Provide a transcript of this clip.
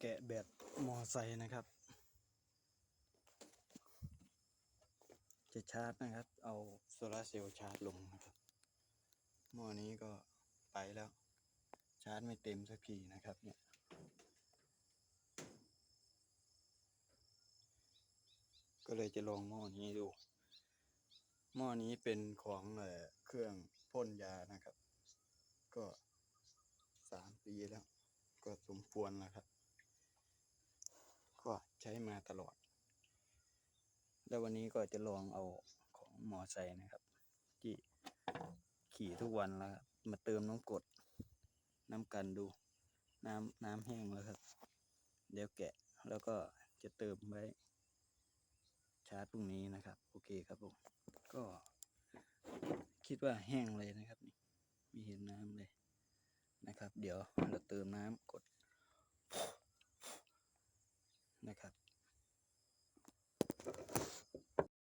แกะแบตมอไซค์นะครับ จะชาร์จนะครับ เอาโซลาเซลล์ชาร์จลงนะครับหม้อนี้ก็ไปแล้ว ชาร์จไม่เต็มสักทีนะครับเนี่ยก็เลยจะลองหม้อนี้ดู หม้อนี้เป็นของเอ่อเครื่องพ่นยานะครับ ก็สามปีแล้ว ก็สมควรแล้วครับ ก็ใช้มาตลอด แล้ววันนี้ก็จะลองเอาของหมอไซค์นะครับ ที่ขี่ทุกวันแล้วครับมาเติมน้ำกดน้ำกันดู น้ำน้ำแห้งแล้วครับ เดี๋ยวแกะแล้วก็จะเติมไว้ ชาร์จตรงนี้นะครับ โอเคครับผม ก็คิดว่าแห้งเลยนะครับนี่ไม่เห็นน้ำเลยนะครับ เดี๋ยวเราเติมน้ำกด นะครับ